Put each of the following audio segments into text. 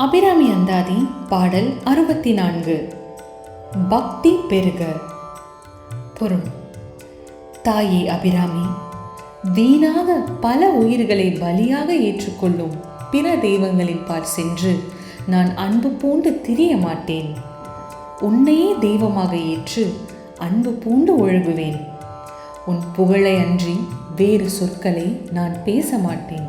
அபிராமி அந்தாதி பாடல் அறுபத்தி நான்கு பக்தி பெருக. பொருள். தாயே அபிராமி வீணாக பல உயிர்களை பலியாக ஏற்றுக்கொள்ளும் பிற தெய்வங்களின் பால் சென்று நான் அன்பு பூண்டு திரிய மாட்டேன். உன்னையே தெய்வமாக ஏற்று அன்பு பூண்டு ஒழுகுவேன். உன் புகழை அன்றி வேறு சொற்களை நான் பேச மாட்டேன்.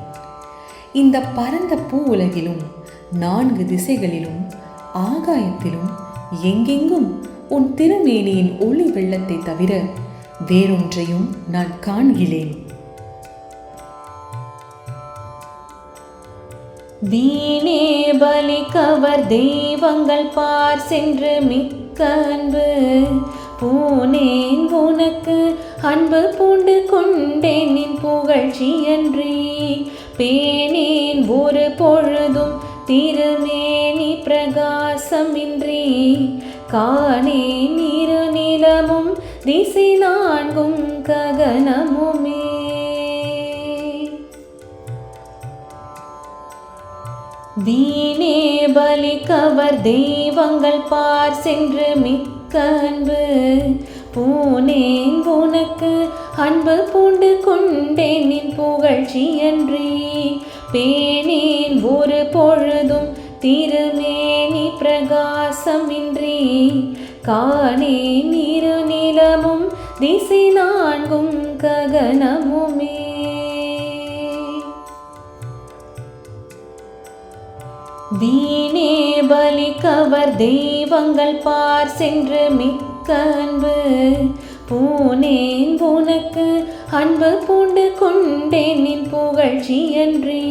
இந்த பரந்த பூ உலகிலும் நான்கு திசைகளிலும் ஆகாயத்திலும் எங்கெங்கும் உன் திருமேனியின் ஒளி வெள்ளத்தை தவிர வேறொன்றையும் நான் காண்கிறேன். வீணே பலி கவர் தெய்வங்கள் பார் சென்று மிக்க அன்பு. பூனேன் உனக்கு அன்பு பூண்டு கொண்டேன் நின் புகழ்ச்சியன்றி பேனேன் ஒரு பொழுதும் திருமேனி பிரகாசமின்றி காணே இரு நிலமும் திசை நான்கும் ககனமுமே. வீணே பலி கவர் தெய்வங்கள் பார் சென்று மிக்க அன்பு. பூனேன் உனக்கு அன்பு பூண்டு கொண்டேன் நின் புகழ்ச்சியன்றி பேனேன் ஒரு பொழுதும் திருமேனி பிரகாசமின்றி. காணேன் இரு நிலமும் திசை நான்கும் ககனமுமே. வீணே பலி கவர் தெய்வங்கள் பார் சென்று மிக்க அன்பு. பூனேன் உனக்கு அன்பு பூண்டு கொண்டேன் நின் புகழ்ச்சியன்றி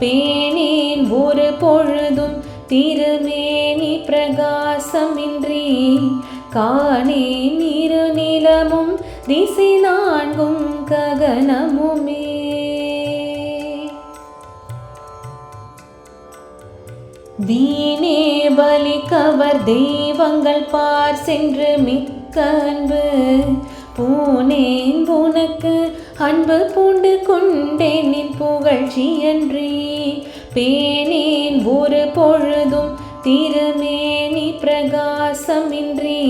பேனேன் ஒரு பொழுதும் திருமேனி பிரகாசமின்றி. காணேன் இரு நிலமும் திசை நான்கும் ககனமுமே. வீணே பலி கவர் தெய்வங்கள் பார் சென்று மிக்க அன்பு. பூனேன் உனக்கு அன்பு பூண்டு கொண்டேன் நின் புகழ்ச்சியன்றி பேனேன் ஒரு பொழுதும் திருமேனி பிரகாசமின்றி.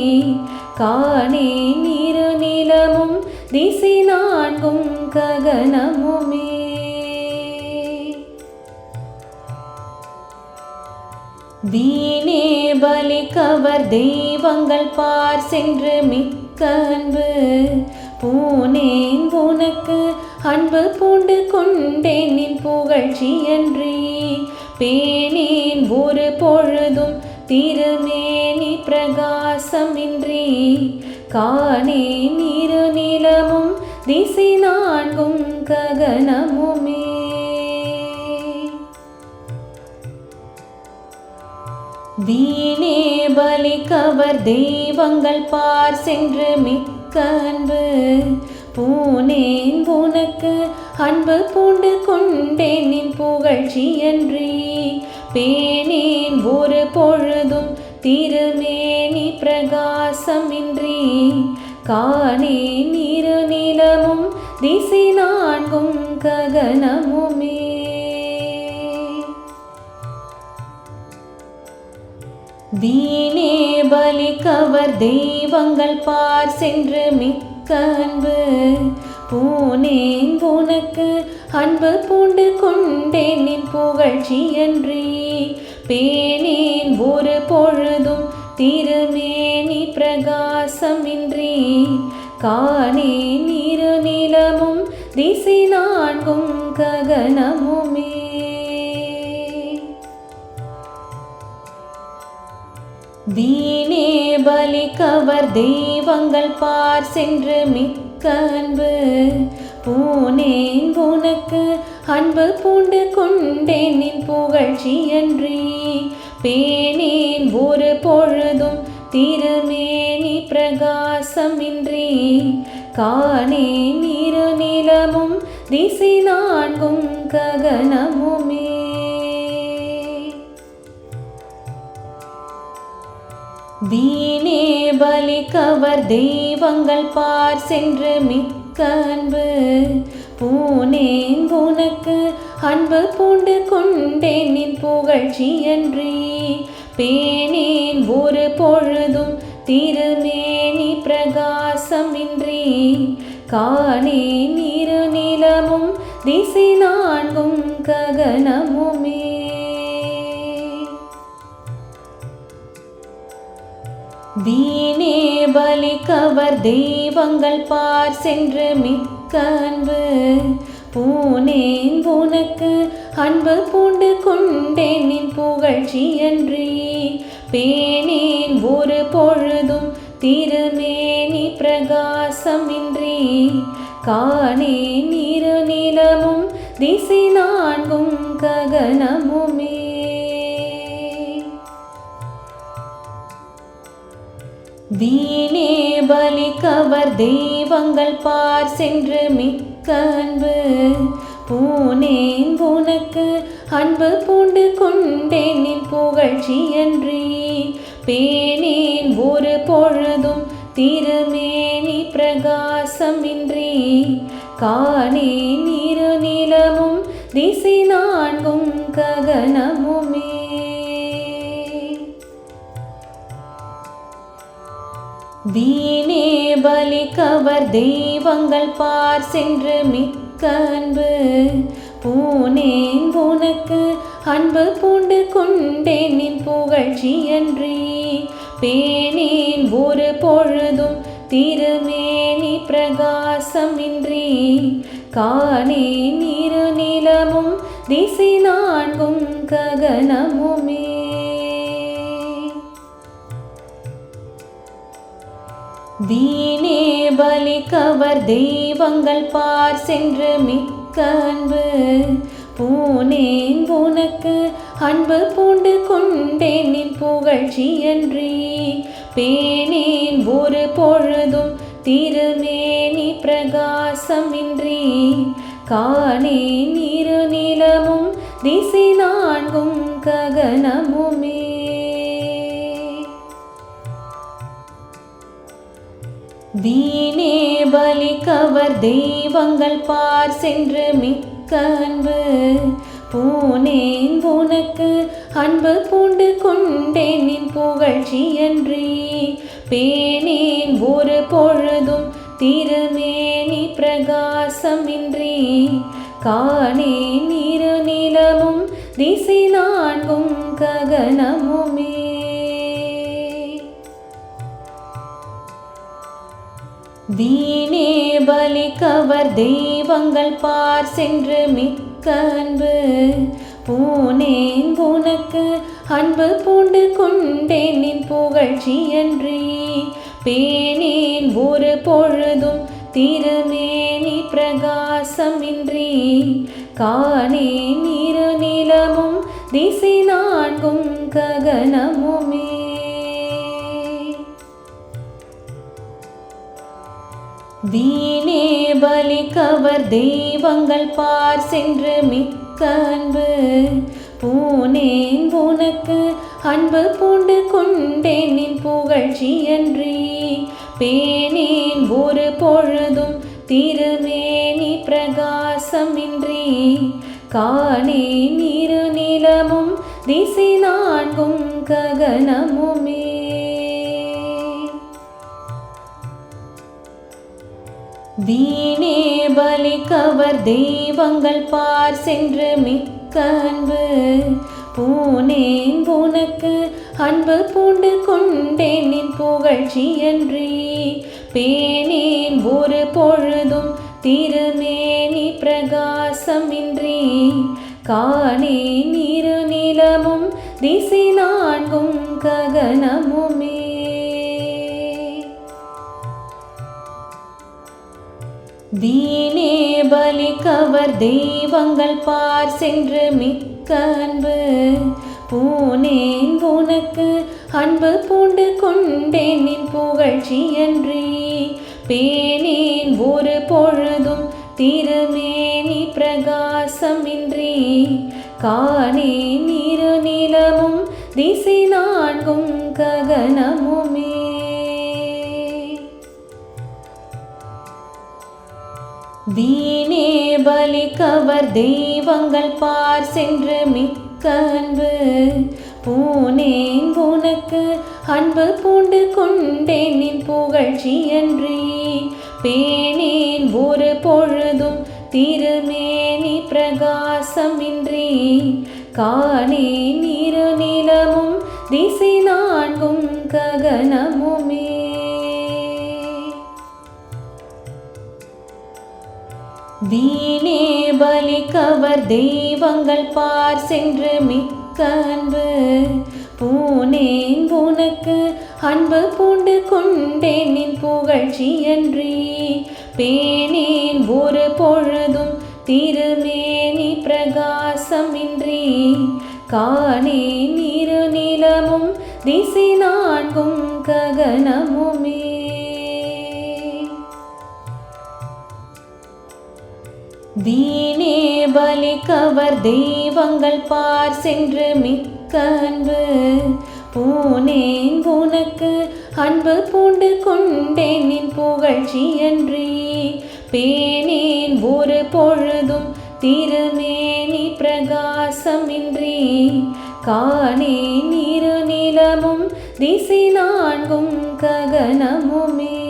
காணேன் இரு நிலமும் திசை நான்கும் ககனமுமே. வீணே பலி கவர் தெய்வங்கள் பார் சென்று மிக்க அன்பு பூனேன் உனக்கு அன்பு பூண்டு கொண்டேன் நின் புகழ்ச்சியன்றி பேனேன் ஒரு பொழுதும் திருமேனி பிரகாசமின்றி. காணேன் இரு நிலமும் திசை நான்கும் ககனமுமே. வீணே பலி கவர் தெய்வங்கள் பார் சென்று மிக்க அன்பு. பூனேன் உனக்கு அன்பு பூண்டு கொண்டேன் நின் புகழ்ச்சியன்றி பேனேன் ஒரு பொழுதும் திருமேனி பிரகாசமின்றி. காணேன் இரு நிலமும் திசை நான்கும் ககனமுமே. தீனே பலி கவர் தெய்வங்கள் பார் சென்று மிக்க அன்பு. பூனேன் உனக்கு அன்பு பூண்டு கொண்டேன் நின் புகழ்ச்சியன்றி பேனேன் ஒரு பொழுதும் திருமேனி பிரகாசமின்றி. காணேன் இரு நிலமும் திசை நான்கும் ககனமுமே. வீணே பலி கவர் தெய்வங்கள் பார் சென்று மிக்க அன்பு. பூனேன் உனக்கு அன்பு பூண்டு கொண்டேன் நின் புகழ்ச்சியன்றி பேனேன் ஒரு பொழுதும் திருமேனி பிரகாசமின்றி காணேன் இரு நிலமும் திசை நான்கும் ககனமுமே. வீணே பலி கவர் தெய்வங்கள் பார் சென்று மிக்க அன்பு. பூனேன் உனக்கு அன்பு பூண்டு கொண்டேன் நின் புகழ்ச்சியன்றி பேனேன் ஒரு பொழுதும் திருமேனி பிரகாசமின்றி. காணேன் இரு நிலமும் திசை நான்கும் ககனமுமே. வீணே பலி கவர் தெய்வங்கள் பார் சென்று மிக்க அன்பு. பூனேன் உனக்கு அன்பு பூண்டு கொண்டேன் நின் புகழ்ச்சியன்றி பேனேன் ஒரு பொழுதும் திருமேனி பிரகாசமின்றி காணேன் இரு நிலமும் திசை நான்கும் ககனமுமே வீணே பலி கவர் தெய்வங்கள் பார் சென்று மிக்க அன்பு. பூனேன் உனக்கு அன்பு பூண்டு கொண்டேன் நின் புகழ்ச்சியன்றி பேனேன் ஒரு பொழுதும் திருமேனி பிரகாசமின்றி. காணேன் இரு நிலமும் திசை நான்கும் ககனமுமே. வீணே பலி கவர் தெய்வங்கள் பார் சென்று மிக்க அன்பு. பூனேன் உனக்கு அன்பு பூண்டு கொண்டேன் நின் புகழ்ச்சியன்றி பேனேன் ஒரு பொழுதும் திருமேனி பிரகாசமின்றி. காணேன் இரு நிலமும் திசை நான்கும் ககனமுமே. தீனே பலி கவர் தெய்வங்கள் பார் சென்று மிக்க அன்பு. பூனேன் உனக்கு அன்பு பூண்டு கொண்டேன் நின் புகழ்ச்சியன்றி பேனேன் ஒரு பொழுதும் திருமேனி பிரகாசமின்றி காணேன் இரு நிலமும் திசை நான்கும் ககனமுமே. வீணே பலி கவர் தெய்வங்கள் பார் சென்று மிக்க அன்பு. பூனேன் உனக்கு அன்பு பூண்டு கொண்டேன் நின் புகழ்ச்சியன்றி பேனேன் ஒரு பொழுதும் திருமேனி பிரகாசமின்றி. காணேன் இரு நிலமும் திசை நான்கும் ககனமுமே. வீணே பலி கவர் தெய்வங்கள் பார் சென்று மிக்க அன்பு. பூனேன் உனக்கு அன்பு பூண்டு கொண்டேன் நின் புகழ்ச்சியன்றி பேனேன் ஒரு பொழுதும் திருமேனி பிரகாசமின்றி காணேன் இரு நிலமும் திசை நான்கும் ககனமுமே. வீணே பலி கவர் தெய்வங்கள் பார் சென்று மிக்க அன்பு. பூனேன் உனக்கு அன்பு பூண்டு கொண்டேன் நின் புகழ்ச்சியன்றி பேனேன் ஒரு பொழுதும் திருமேனி பிரகாசமின்றி. காணேன் இரு நிலமும் திசை நான்கும் ககனமுமே. வீணே பலி கவர் தெய்வங்கள் பார் சென்று மிக்க அன்பு. பூனேன் உனக்கு அன்பு பூண்டு கொண்டேன் நின் புகழ்ச்சியன்றி பேனேன் ஒரு பொழுதும் திருமேனி பிரகாசமின்றி காணேன் இரு நிலமும் திசை நான்கும் ககனமுமே. வீணே பலி கவர் தெய்வங்கள் பார் சென்று மிக்க அன்பு. பூனேன் உனக்கு அன்பு பூண்டு கொண்டேன் நின் புகழ்ச்சியன்றி பேனேன் ஒரு பொழுதும் திருமேனி பிரகாசமின்றி. காணேன் இரு நிலமும் திசை நான்கும் ககனமுமே. தீனே பலி கவர் தெய்வங்கள் பார் சென்று மிக்க அன்பு. பூனேன் உனக்கு அன்பு பூண்டு கொண்டேன் நின் புகழ்ச்சி அன்றி. பேனேன் ஒரு பொழுதும் திருமேனி பிரகாசமின்றி காணேன் இரு நிலமும் திசை நான்கும் ககனமும் வீணே பலி கவர் தெய்வங்கள் பார் சென்று மிக்க அன்பு. பூனேன் உனக்கு அன்பு பூண்டு கொண்டேன் நின் புகழ்ச்சி அன்றி. ஒரு பொழுதும் திருமேனி பிரகாசமின்றி. காணேன் இரு நிலமும் திசை நான்கும் ககனமுமே. பலி கவர் தெய்வங்கள் பார் சென்று மிக்க அன்பு. போனேன் உனக்கு அன்பு பூண்டு கொண்டேன் நின் புகழ்ச்சி அன்றி. பேனேன் ஒரு பொழுதும் திருமேனி பிரகாசமின்றி. காணேன் இரு நிலமும் திசை நான்கும் ககனமுமே.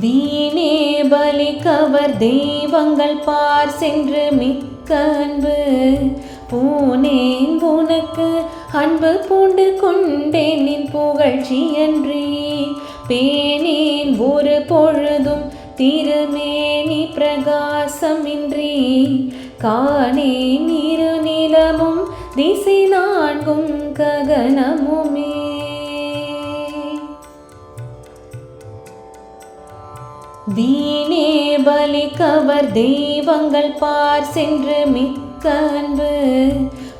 வீணே பலி கவர் தெய்வங்கள் பார் சென்று மிக்க அன்பு. பூனேன் உனக்கு அன்பு பூண்டு கொண்டேன் நின் புகழ்ச்சி அன்றி. ஒரு பொழுதும் திருமேனி பிரகாசமின்றி. காணேன் இரு நிலமும் திசை நான்கும் ககனமும் வீணே பலி கவர் தெய்வங்கள் பார் சென்று மிக்க அன்பு.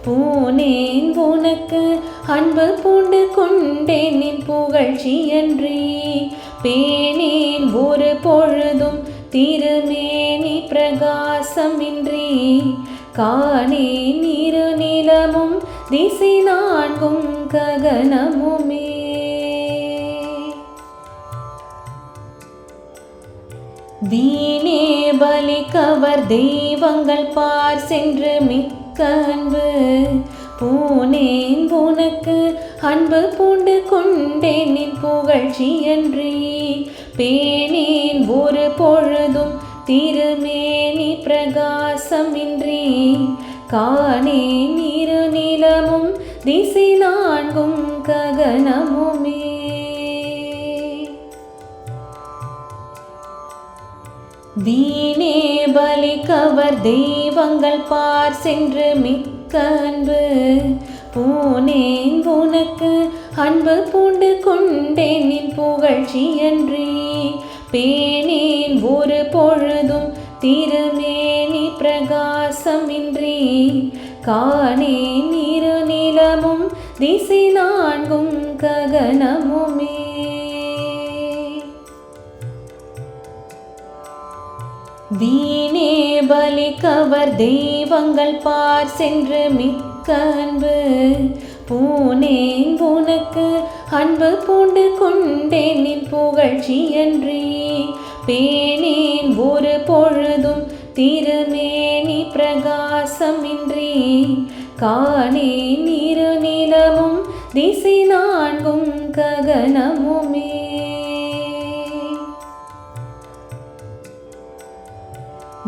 பூனேன் உனக்கு அன்பு பூண்டு கொண்டேன் நின் புகழ்ச்சி அன்றி. பேணேன் ஒரு பொழுதும் திருமேனி பிரகாசமின்றி. காணேன் இரு நிலமும் திசை நான்கும் ககனமுமே. வீணே பலி கவர் தெய்வங்கள் பார் சென்று மிக்க அன்பு. பூனேன் உனக்கு அன்பு பூண்டு கொண்டேன் நின் புகழ்ச்சி அன்றி. பேணேன் ஒரு பொழுதும் திருமேனி பிரகாசமின்றி. காணேன் இரு நிலமும் திசை நான்கும் ககனமுமே. வீணே பலி கவர் தெய்வங்கள் பார் சென்று மிக்க அன்பு. போனேன் உனக்கு அன்பு பூண்டு கொண்டேன் நின் புகழ்ச்சி அன்றி. பேணேன் ஒரு பொழுதும் திருமேனி பிரகாசமின்றி. காணேன் இரு நிலமும் திசை நான்கும் ககனமுமே. வீணே பலி கவர் தெய்வங்கள் பார் சென்று மிக்க அன்பு. பூனேன் உனக்கு அன்பு பூண்டு கொண்டேன் நின் புகழ்ச்சி அன்றி. பேணேன் ஒரு பொழுதும் திருமேனி பிரகாசமின்றி காணேன் இரு நிலமும் திசை நான்கும் ககனமுமே.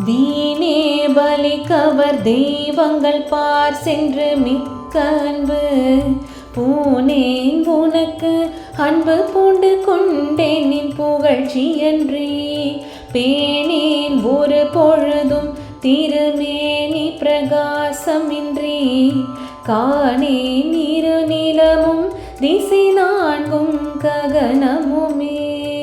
வீணே பலி கவர் தெய்வங்கள் பார் சென்று மிக்க அன்பு. பூனேன் உனக்கு அன்பு பூண்டு கொண்டேன் நின் புகழ்ச்சி அன்றி. பேணேன் ஒரு பொழுதும் திருமேனி பிரகாசமின்றி. காணேன் இரு நிலமும் திசை நான்கும் ககனமுமே.